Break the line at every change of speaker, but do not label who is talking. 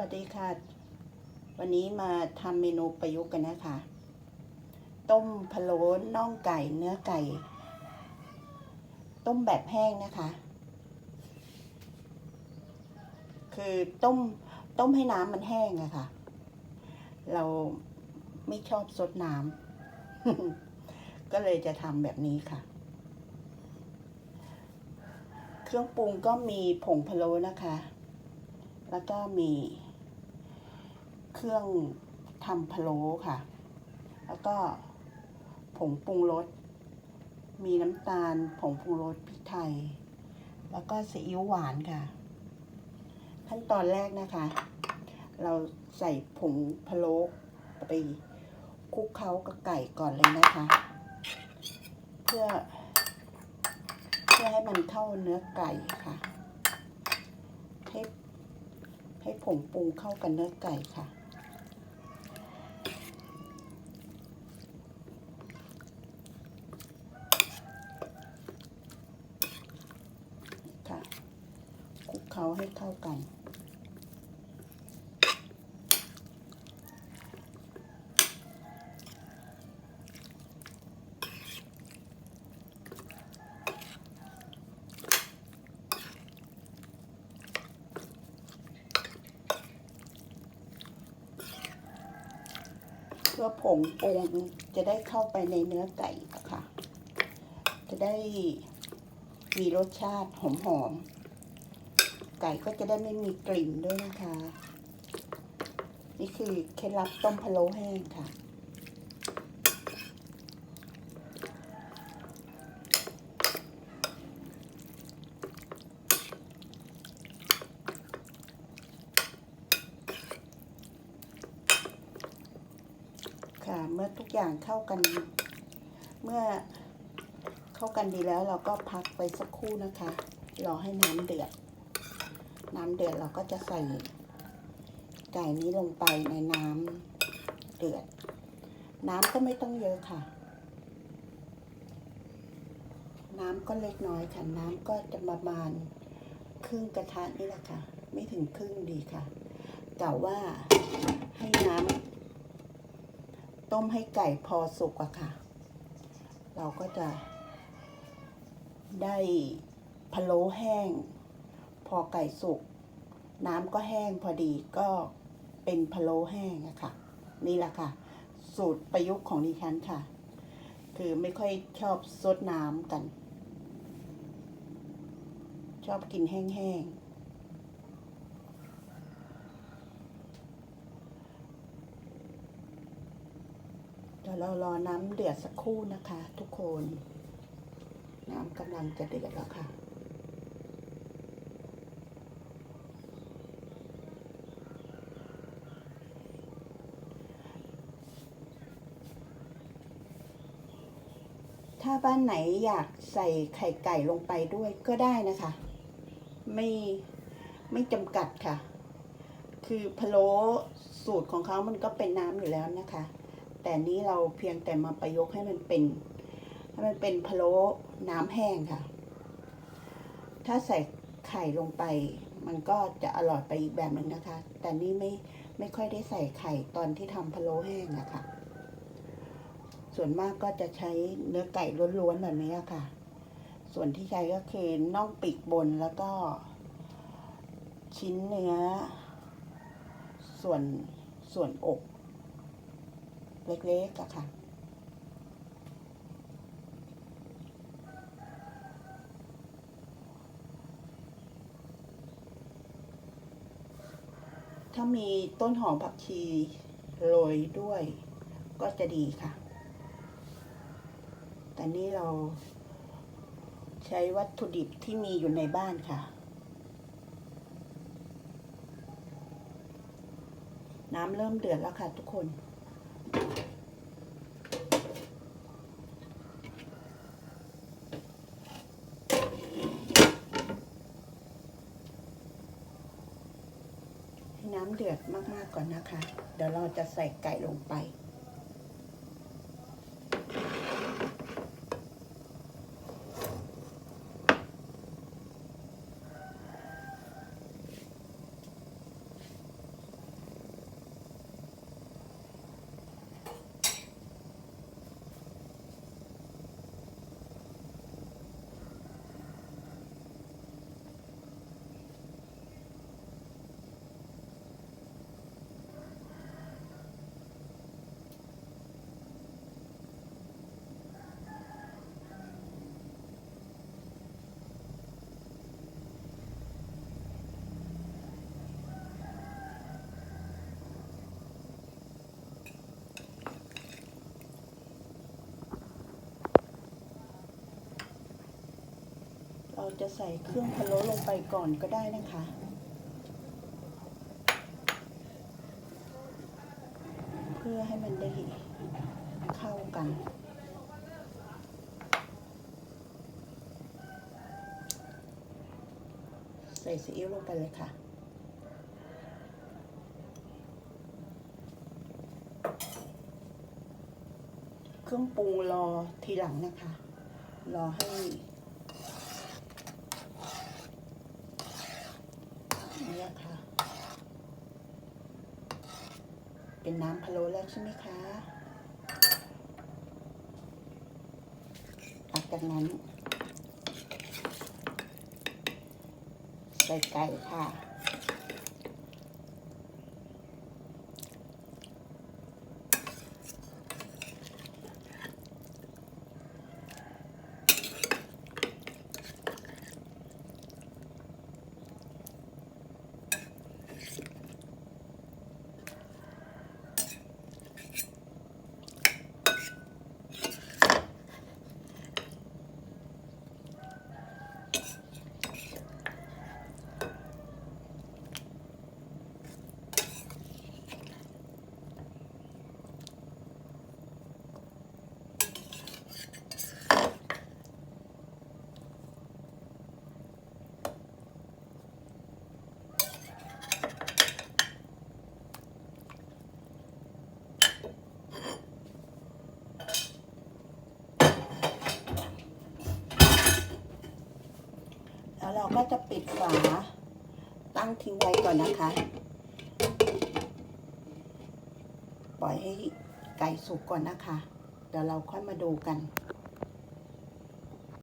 วัสดีค่ะ วันนี้มาทำเมนูประยุกต์กันนะคะ ต้มพะโล้น่องไก่เนื้อไก่ ต้มแบบแห้งนะคะ คือต้มต้มให้น้ำมันแห้งอะค่ะ เราไม่ชอบซดน้ำก็เลยจะทำแบบนี้ค่ะ เครื่องปรุงก็มีผงพะโล้นะคะแล้วก็มี เครื่องทำพะโล้ค่ะ แล้วก็ผงปรุงรส มีน้ำตาล ผงปรุงรสพริกไทย แล้วก็ซีอิ๊วหวานค่ะ ขั้นตอนแรกนะคะ เราใส่ผงพะโล้ไปคลุกเคล้ากับไก่ก่อนเลยนะคะ เพื่อ เพื่อให้มันเข้าเนื้อไก่ค่ะ ให้ให้ผงปรุงเข้ากันเนื้อไก่ค่ะค่ะคลุก เคล้าให้เข้ากัน เพื่อผงปรุงจะได้เข้าไปในเนื้อไก่ค่ะ จะได้มีรสชาติหอมๆ ไก่ก็จะได้ไม่มีกลิ่นด้วยนะคะ นี่คือเคล็ดลับต้มพะโล้แห้งค่ะ ค่ะเมื่อทุกอย่างเข้ากัน เมื่อเข้ากันดีแล้วเราก็พักไปสักครู่นะคะ รอให้น้ำเดือด น้ำเดือดเราก็จะใส่ไก่นี้ลงไปในน้ำเดือด น้ำก็ไม่ต้องเยอะค่ะ น้ำก็เล็กน้อยค่ะ น้ำก็จะประมาณครึ่งกระทะนี่แหละค่ะ ไม่ถึงครึ่งดีค่ะกล่ว่าให้น้ำต้มให้ไก่พอสุกอะค่ะ เราก็จะได้พะโล้แห้ง อไก่สุก น้ำก็แห้งพอดีก็เป็นพะโล้แห้งอะค่ะ นี่แหละค่ะ สูตรประยุกต์ของดิฉันค่ะ คือไม่ค่อยชอบซดน้ำกัน ชอบกินแห้งๆเดี๋ยวเรารอน้ำเดือดสักครู่นะคะ ทุกคน น้ำกำลังจะเดือดแล้วค่ะ ถ้าบ้านไหนอยากใส่ไข่ไก่ลงไปด้วยก็ได้นะคะ ไม่ไม่จำกัดค่ะ คือพะโล้สูตรของเขามันก็เป็นน้ำอยู่แล้วนะคะ แต่นี้เราเพียงแต่มาประยุกต์ให้มันเป็นให้มันเป็นพะโล้น้ำแห้งค่ะ ถ้าใส่ไข่ลงไป มันก็จะอร่อยไปอีกแบบหนึ่งนะคะ แต่นี่ไม่ไม่ค่อยได้ใส่ไข่ตอนที่ทำพะโล้แห้งนะคะ ส่วนมากก็จะใช้เนื้อไก่ล้วนๆแบบนี้ค่ะ ส่วนที่ใช้ก็คือน่องปีกบนแล้วก็ ชิ้นเนื้อ ส่วนส่วนอก เล็กๆอะค่ะถ้ามีต้นหอมผักชีโรยด้วยก็จะดีค่ะ แต่นี่เราใช้วัตถุดิบที่มีอยู่ในบ้านค่ะ น้ำเริ่มเดือดแล้วค่ะทุกคน ให้น้ำเดือดมากๆก่อนนะคะ เดี๋ยวเราจะใส่ไก่ลงไป น จะใส่เครื่องพะโล้ลงไปก่อนก็ได้นะคะ เพื่อให้มันได้เข้ากัน ใส่ซีอิ๊วลงไปเลยค่ะเครื่องปรุงรอทีหลังนะคะ รอให้ เนี่ยค่ะ เป็นน้ำพะโล้แล้วใช่ไหมคะหลังจากนั้นใส่ไก่ค่ะ แล้วเราก็จะปิดฝา ตั้งทิ้งไว้ก่อนนะคะ ปล่อยให้ไก่สุกก่อนนะคะ เดี๋ยวเราค่อยมาดูกัน